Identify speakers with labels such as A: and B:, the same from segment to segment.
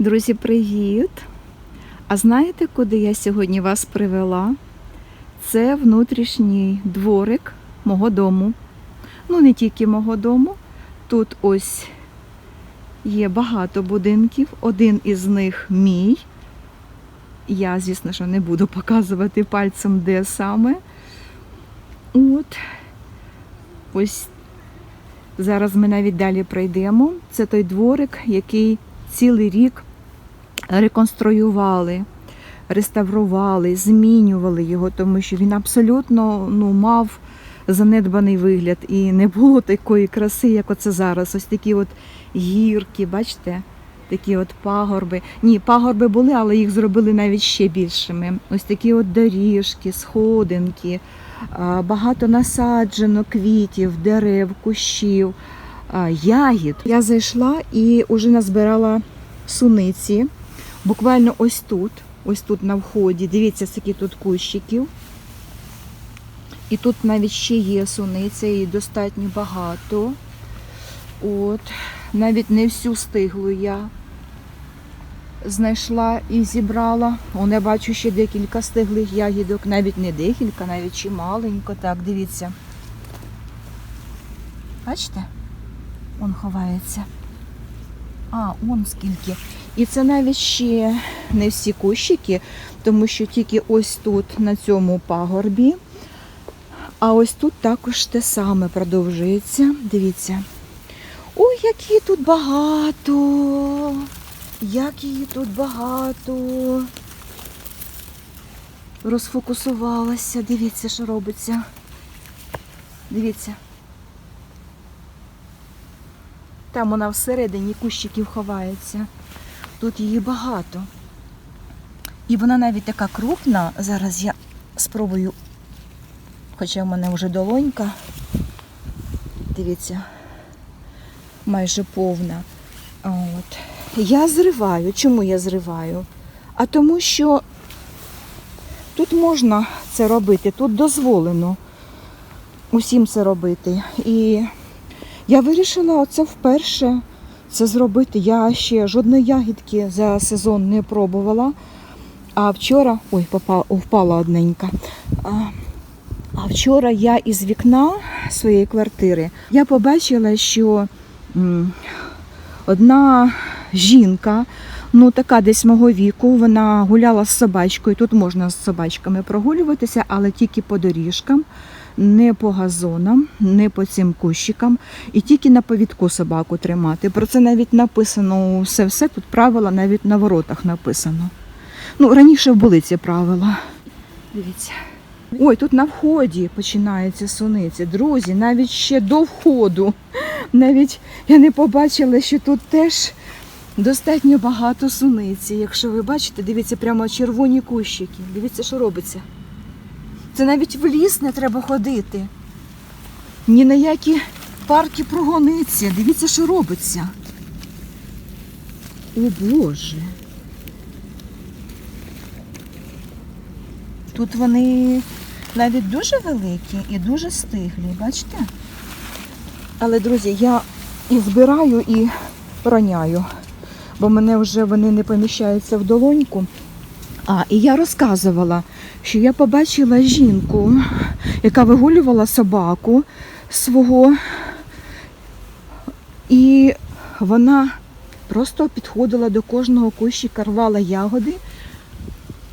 A: Друзі, привіт! А знаєте, куди я сьогодні вас привела? Це внутрішній дворик мого дому. Ну, не тільки мого дому. Тут ось є багато будинків. Один із них мій. Я, звісно, що не буду показувати пальцем, де саме. От. Ось зараз ми навіть далі пройдемо. Це той дворик, який цілий рік реконструювали, реставрували, змінювали його, тому що він абсолютно ну, мав занедбаний вигляд і не було такої краси, як оце зараз. Ось такі от гірки, бачите? Такі от пагорби. Ні, пагорби були, але їх зробили навіть ще більшими. Ось такі от доріжки, сходинки, багато насаджено квітів, дерев, кущів, ягід. Я зайшла і вже назбирала суниці. Буквально ось тут, ось тут на вході. Дивіться, скільки тут кущиків. І тут навіть ще є суниця, і достатньо багато. От, навіть не всю стиглу я знайшла і зібрала. Он я бачу ще декілька стиглих ягідок, навіть не декілька, навіть чималенько. Так, дивіться. Бачите? Он ховається. А, он скільки. І це навіть ще не всі кущики, тому що тільки ось тут, на цьому пагорбі. А ось тут також те саме продовжується. Дивіться. Ой, які тут багато. Як її тут багато. Розфокусувалася. Дивіться, що робиться. Дивіться. Там вона всередині кущиків ховається. Тут її багато. І вона навіть така крупна. Зараз я спробую, хоча в мене вже долонька. Дивіться, майже повна. От. Я зриваю. Чому я зриваю? А тому що тут можна це робити, тут дозволено усім це робити. І я вирішила оце вперше це зробити. Я ще жодної ягідки за сезон не пробувала. А вчора, ой, попала, впала одненька. А, а вчора я із вікна своєї квартири я побачила, що м, одна жінка, ну така десь мого віку, вона гуляла з собачкою. Тут можна з собачками прогулюватися, але тільки по доріжкам не по газонам, не по цим кущикам, і тільки на повідку собаку тримати. Про це навіть написано все, все тут правила навіть на воротах написано. Ну, раніше були ці правила. Дивіться. Ой, тут на вході починається суниця. Друзі, навіть ще до входу. Навіть я не побачила, що тут теж достатньо багато суниці. Якщо ви бачите, дивіться, прямо червоні кущики. Дивіться, що робиться. Це навіть в ліс не треба ходити. Ні на які парки прогониці. Дивіться, що робиться. О Боже. Тут вони навіть дуже великі і дуже стиглі, бачите? Але, друзі, я і збираю, і роняю, бо мене вже вони не поміщаються в долоньку. А, і я розказувала, що я побачила жінку, яка вигулювала собаку свого, і вона просто підходила до кожного кущика, рвала ягоди.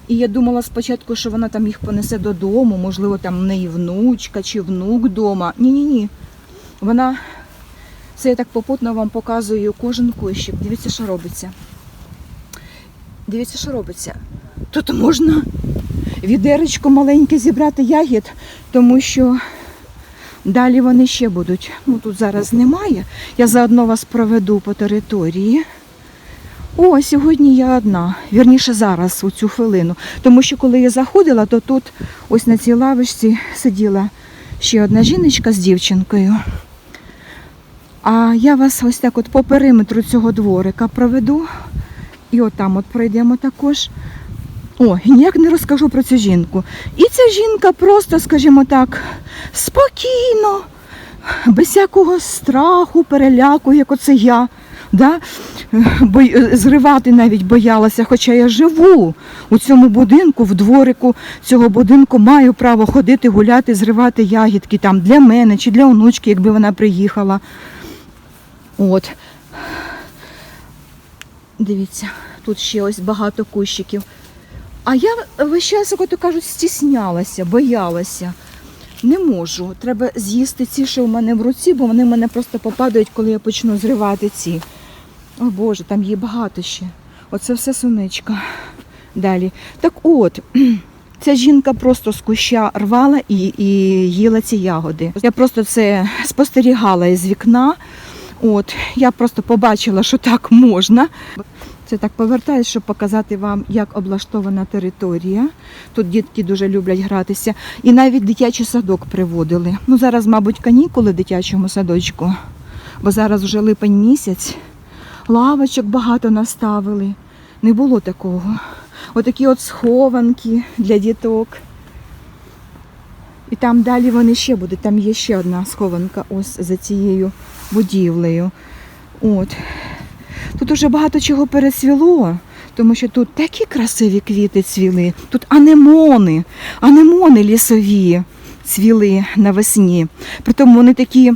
A: І я думала спочатку, що вона там їх понесе додому, можливо, там в неї внучка чи внук вдома. Ні-ні-ні. Вона, це я так попутно вам показую кожен кущик. Дивіться, що робиться. Дивіться, що робиться. Тут можна відеречко маленьке зібрати ягід, тому що далі вони ще будуть. Ну тут зараз немає. Я заодно вас проведу по території. О, сьогодні я одна, вірніше зараз, у цю хвилину. Тому що коли я заходила, то тут ось на цій лавочці сиділа ще одна жіночка з дівчинкою. А я вас ось так от по периметру цього дворика проведу. І отам от пройдемо також. О, і ніяк не розкажу про цю жінку. І ця жінка просто, скажімо так, спокійно, без всякого страху, переляку, як оце я. Да? Бо, зривати навіть боялася, хоча я живу у цьому будинку, в дворику цього будинку маю право ходити, гуляти, зривати ягідки там для мене чи для онучки, якби вона приїхала. От. Дивіться, тут ще ось багато кущиків. А я весь час, як то кажуть, стіснялася, боялася. Не можу. Треба з'їсти ці, що в мене в руці, бо вони в мене просто попадають, коли я почну зривати ці. О Боже, там є багато ще. Оце все суничка. Далі. Так от, ця жінка просто з куща рвала і, і їла ці ягоди. Я просто це спостерігала із вікна. От, я просто побачила, що так можна. Це так повертаюсь, щоб показати вам, як облаштована територія. Тут дітки дуже люблять гратися. І навіть дитячий садок приводили. Ну, зараз, мабуть, канікули дитячому садочку, бо зараз вже липень місяць. Лавочок багато наставили. Не було такого. Отакі от схованки для діток. І там далі вони ще будуть. Там є ще одна схованка ось за цією будівлею. От. Тут уже багато чого пересвіло, тому що тут такі красиві квіти цвіли. Тут анемони, анемони лісові цвіли навесні. Притому вони такі,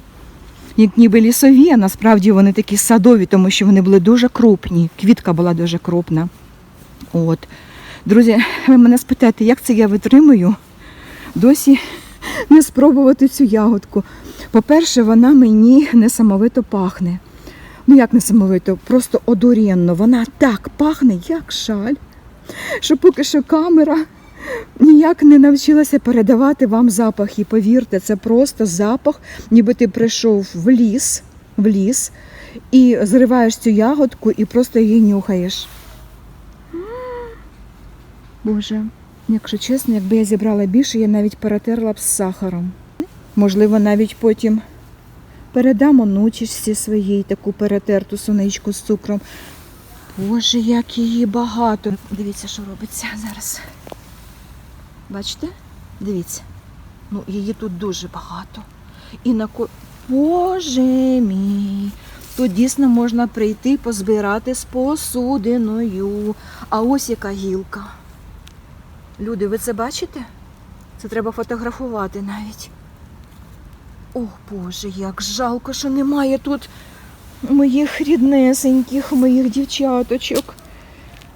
A: як ніби лісові, а насправді вони такі садові, тому що вони були дуже крупні. Квітка була дуже крупна. От. Друзі, ви мене спитаєте, як це я витримую? Досі не спробувати цю ягодку. По-перше, вона мені несамовито пахне. Ну як несамовито, просто одуренно. Вона так пахне, як шаль, що поки що камера ніяк не навчилася передавати вам запах. І повірте, це просто запах, ніби ти прийшов в ліс, в ліс і зриваєш цю ягодку і просто її нюхаєш. Боже, якщо чесно, якби я зібрала більше, я навіть перетерла б з сахаром. Можливо, навіть потім передам онучечці своїй таку перетерту суничку з цукром. Боже, як її багато. Дивіться, що робиться зараз. Бачите? Дивіться. Ну, її тут дуже багато. І на ко... Боже мій. Тут дійсно можна прийти позбирати з посудиною. А ось яка гілка. Люди, ви це бачите? Це треба фотографувати навіть. О Боже, як жалко, що немає тут моїх ріднесеньких, моїх дівчаточок.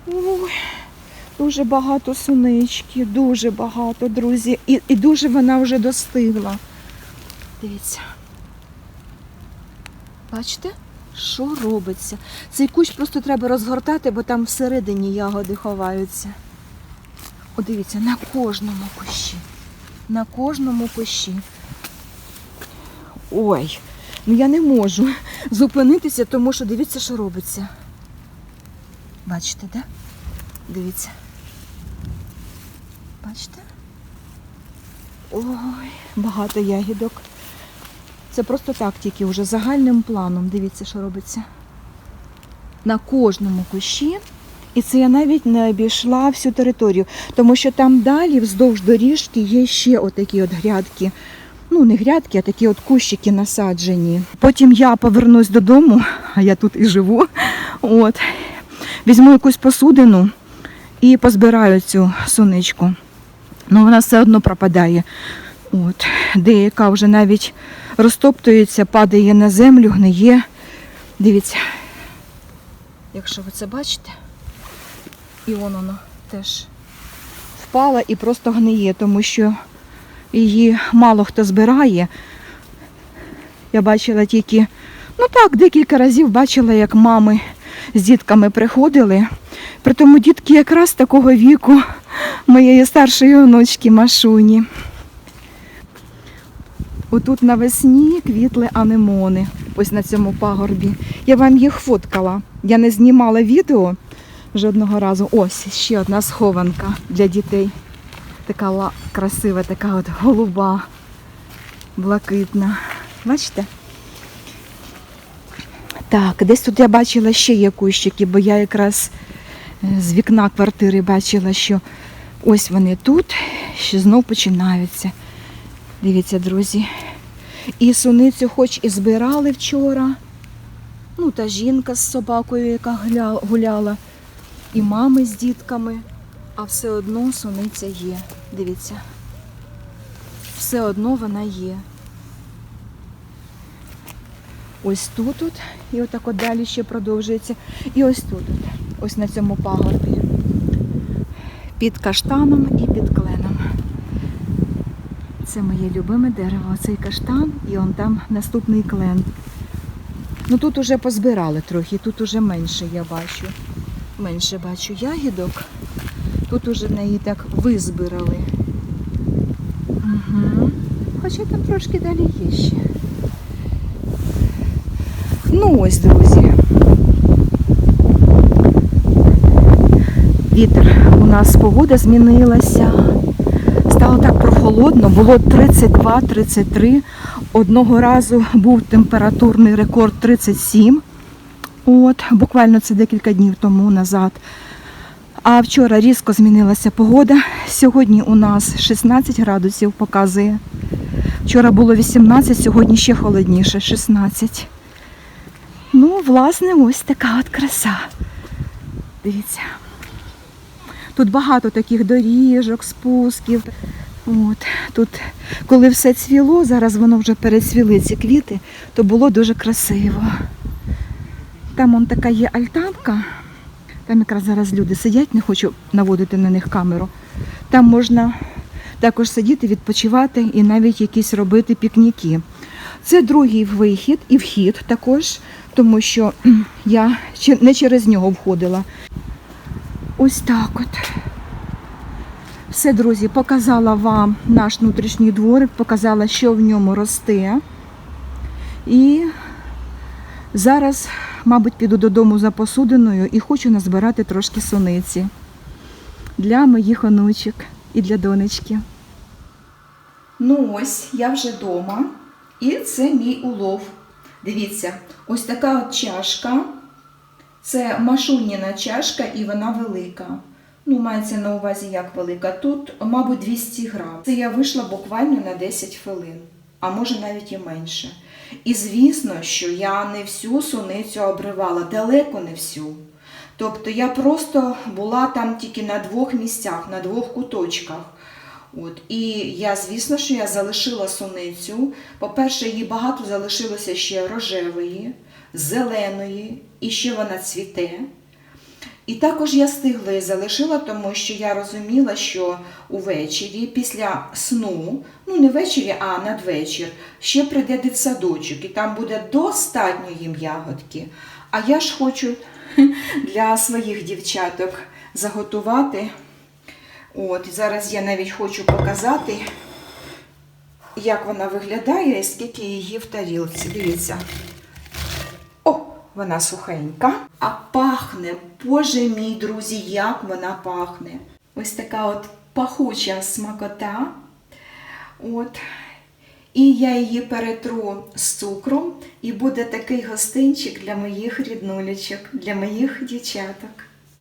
A: Ой, дуже багато сунички, дуже багато, друзі. І, і дуже вона вже достигла. Дивіться. Бачите, що робиться? Цей кущ просто треба розгортати, бо там всередині ягоди ховаються. О, дивіться, на кожному кущі. На кожному кущі. Ой, ну я не можу зупинитися, тому що дивіться, що робиться. Бачите, да? Дивіться. Бачите? Ой, багато ягідок. Це просто так тільки вже загальним планом. Дивіться, що робиться. На кожному кущі. І це я навіть не обійшла всю територію, тому що там далі, вздовж доріжки, є ще отакі от грядки. Ну, не грядки, а такі от кущики насаджені. Потім я повернусь додому, а я тут і живу. От. Візьму якусь посудину і позбираю цю суничку. Ну, вона все одно пропадає. От. Деяка вже навіть розтоптується, падає на землю, гниє. Дивіться, якщо ви це бачите, і воно теж впала і просто гниє, тому що її мало хто збирає. Я бачила тільки, ну так, декілька разів бачила, як мами з дітками приходили. Притому дітки якраз такого віку моєї старшої онучки Машуні. Отут навесні квітли анемони, ось на цьому пагорбі. Я вам їх фоткала. Я не знімала відео жодного разу. Ось ще одна схованка для дітей. Така красива, така от голуба, блакитна. Бачите? Так, десь тут я бачила ще є кущики, бо я якраз е, з вікна квартири бачила, що ось вони тут, що знов починаються. Дивіться, друзі. І суницю хоч і збирали вчора, Ну, та жінка з собакою, яка гуляла, і мами з дітками, а все одно суниця є. Дивіться. Все одно вона є. Ось тут, от, і отак от далі ще продовжується. І ось тут, от, ось на цьому пагорбі. Під каштаном і під кленом. Це моє любиме дерево, цей каштан, і он там наступний клен. Ну тут уже позбирали трохи, тут уже менше я бачу. Менше бачу ягідок. Тут уже в неї так визбирали. Угу. Хоча там трошки далі є ще. Ну ось, друзі. Вітер. У нас погода змінилася. Стало так прохолодно, було 32-33. Одного разу був температурний рекорд 37. От, буквально це декілька днів тому назад. А вчора різко змінилася погода. Сьогодні у нас 16 градусів показує. Вчора було 18, сьогодні ще холодніше 16. Ну, власне, ось така от краса. Дивіться. Тут багато таких доріжок, спусків. От, тут, коли все цвіло, зараз воно вже перецвіли ці квіти, то було дуже красиво. Там он така є альтанка. Там якраз зараз люди сидять, не хочу наводити на них камеру. Там можна також сидіти, відпочивати і навіть якісь робити пікніки. Це другий вихід і вхід також, тому що я не через нього входила. Ось так от. Все, друзі, показала вам наш внутрішній дворик, показала, що в ньому росте. І зараз, мабуть, піду додому за посудиною і хочу назбирати трошки суниці для моїх онучок і для донечки. Ну ось, я вже вдома. І це мій улов. Дивіться, ось така от чашка. Це машуніна чашка і вона велика. Ну, мається на увазі як велика. Тут, мабуть, 200 грам. Це я вийшла буквально на 10 хвилин, а може навіть і менше. І звісно, що я не всю суницю обривала, далеко не всю. Тобто я просто була там тільки на двох місцях, на двох куточках. От. І я, звісно, що я залишила суницю. По-перше, її багато залишилося ще рожевої, зеленої, і ще вона цвіте. І також я стигла і залишила, тому що я розуміла, що увечері, після сну, ну не ввечері, а надвечір, ще прийде дитсадочок, і там буде достатньо їм ягодки. А я ж хочу для своїх дівчаток заготувати. От, зараз я навіть хочу показати, як вона виглядає і скільки її в тарілці. Дивіться. Вона сухенька. А пахне, боже мій, друзі, як вона пахне. Ось така от пахуча смакота. От. І я її перетру з цукром, і буде такий гостинчик для моїх ріднулячок, для моїх дівчаток.